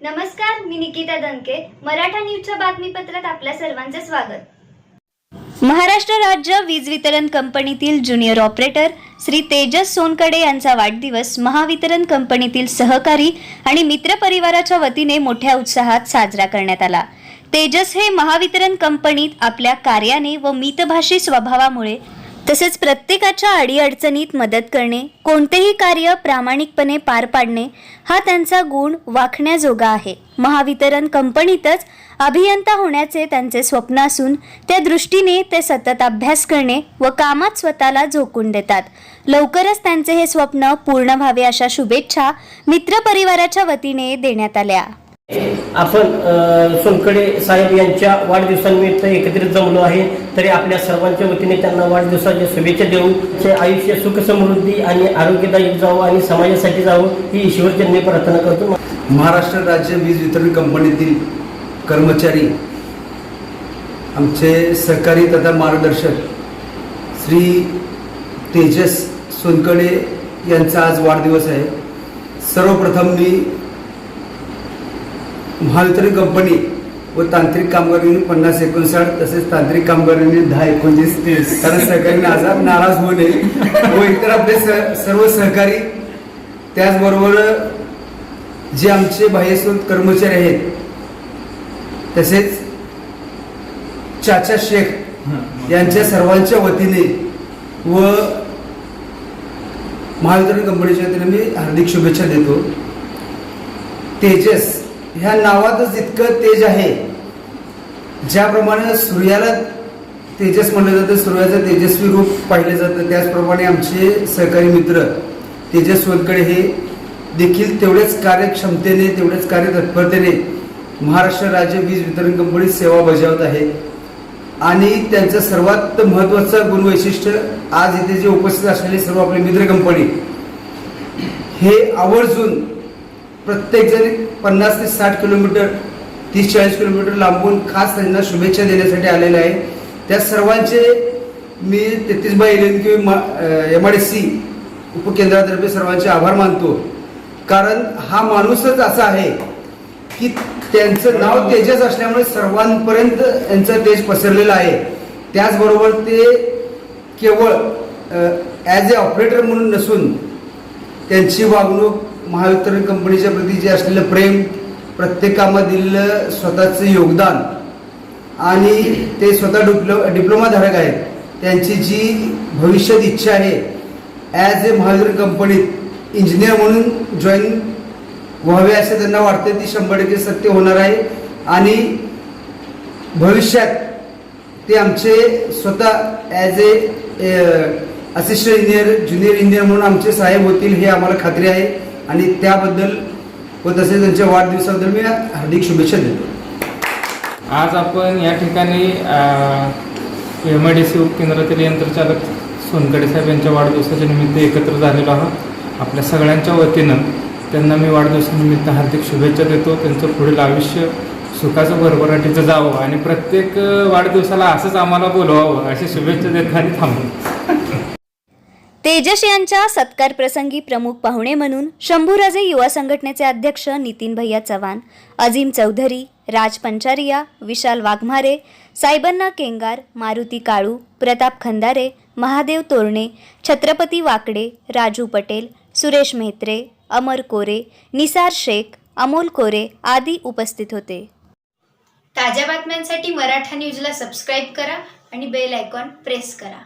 नमस्कार मी निकिता दनके मराठा न्यूजच्या बातमीपत्रात आपल्या सर्वांचे स्वागत. महाराष्ट्र राज्य वीज वितरण कंपनीतील ज्युनियर ऑपरेटर श्री तेजस सोनकडे यांचा वाढदिवस महावितरण कंपनीतील सहकारी आणि मित्रपरिवाराच्या वतीने मोठ्या उत्साहात साजरा करण्यात आला. तेजस हे महावितरण कंपनीत आपल्या कार्याने व मितभाषी स्वभावामुळे तसेच प्रत्येकाच्या अडीअडचणीत मदत करणे कोणतेही कार्य प्रामाणिकपणे पार पाडणे हा त्यांचा गुण वाखण्याजोगा आहे. महावितरण कंपनीतच अभियंता होण्याचे त्यांचे स्वप्न असून त्या दृष्टीने ते सतत अभ्यास करणे व कामात स्वतःला झोकून देतात. लवकरच त्यांचे हे स्वप्न पूर्ण व्हावे अशा शुभेच्छा मित्रपरिवाराच्या वतीने देण्यात आल्या. आपण सोनकडे साहेब यांच्या वाढदिवसानिमित्त एकत्रित जमलो आहे. तरी आपल्या सर्वांच्या वतीने त्यांना वाढदिवसाच्या शुभेच्छा देऊ ते आयुष्य सुख समृद्धी आणि आरोग्यदायी जावं आणि समाजासाठी जावं ही ईश्वरचरणी प्रार्थना करतो. महाराष्ट्र राज्य वीज वितरण कंपनीतील कर्मचारी आमचे सहकारी तथा मार्गदर्शक श्री तेजस सोनकडे यांचा आज वाढदिवस आहे. सर्वप्रथम मी महावितरण कंपनी व तांत्रिक कामगारांनी पन्नास एकोणसाठ तसेच तांत्रिक कामगारांनी दहा एकोणतीस कारण सहकाऱ्यांनी आजार नाराज होऊ नये. व इतर आपले सर्व सहकारी त्याचबरोबर जे आमचे बाह्यस्रोत कर्मचारी आहेत तसेच चाचा शेख यांच्या सर्वांच्या वतीने व महावितरण कंपनीच्या वतीने मी हार्दिक शुभेच्छा देतो. तेजस ह्या नावातच इतकं तेज आहे. ज्याप्रमाणे सूर्याला तेजस म्हणलं जातं सूर्याचं तेजस्वी रूप पाहिलं जातं त्याचप्रमाणे आमचे सहकारी मित्र तेजस हे देखील तेवढेच कार्यक्षमतेने तेवढेच कार्यतत्परतेने महाराष्ट्र राज्य वीज वितरण कंपनीत सेवा बजावत आहे. आणि त्यांचं सर्वात महत्त्वाचं गुणवैशिष्ट्य आज इथे जे उपस्थित असलेले सर्व आपले मित्र कंपनी हे आवर्जून प्रत्येकजण पन्नास ते साठ किलोमीटर तीस चाळीस किलोमीटर लांबून खास त्यांना शुभेच्छा देण्यासाठी आलेले आहे. त्या सर्वांचे मी तेहतीस बाय इलेवन किंवा एम आय डी सी उपकेंद्रातर्फे सर्वांचे आभार मानतो. कारण हा माणूसच असा आहे की त्यांचं नाव तेजस असल्यामुळे सर्वांपर्यंत यांचं तेज पसरलेलं आहे. त्याचबरोबर ते केवळ ॲज ए ऑपरेटर म्हणून नसून त्यांची वागणूक महावितरण कंपनीच्या प्रती जे असलेलं प्रेम प्रत्येक कामात दिलेलं स्वतःचं योगदान आणि ते स्वतः डिप्लो डिप्लोमाधारक आहेत त्यांची जी भविष्यात इच्छा आहे ॲज ए महावितरण कंपनीत इंजिनियर म्हणून जॉईन व्हावे असे त्यांना वाटते ती शंभर टक्के सत्य होणार आहे. आणि भविष्यात ते आमचे स्वतः as a assistant engineer junior engineer म्हणून आमचे साहेब होतील हे आम्हाला खात्री आहे. आणि त्याबद्दल व तसेच त्यांच्या वाढदिवसाबद्दल मी हार्दिक शुभेच्छा देतो. आज आपण या ठिकाणी एम आय डी सी उपकेंद्रातील यंत्रचालक सोनकडे साहेब यांच्या वाढदिवसाच्या निमित्त एकत्र झालेलो आहोत. आपल्या सगळ्यांच्या वतीनं त्यांना मी वाढदिवसानिमित्त हार्दिक शुभेच्छा देतो. त्यांचं पुढील आयुष्य सुखाचं भरभराटीचं जावं आणि प्रत्येक वाढदिवसाला असंच आम्हाला बोलवावं अशी शुभेच्छा देत आणि थांबू. तेजस यांच्या सत्कार प्रसंगी प्रमुख पाहुणे म्हणून शंभूराजे युवा संघटनेचे अध्यक्ष नितीन भैया चव्हाण अजिम चौधरी राज पंचारिया विशाल वाघमारे सायबन्ना केंगार मारुती काळू प्रताप खंदारे महादेव तोरणे छत्रपती वाकडे राजू पटेल सुरेश मेहत्रे अमर कोरे निसार शेख अमोल कोरे आदी उपस्थित होते. ताज्या बातम्यांसाठी मराठा न्यूजला सबस्क्राईब करा आणि बेल आयकॉन प्रेस करा.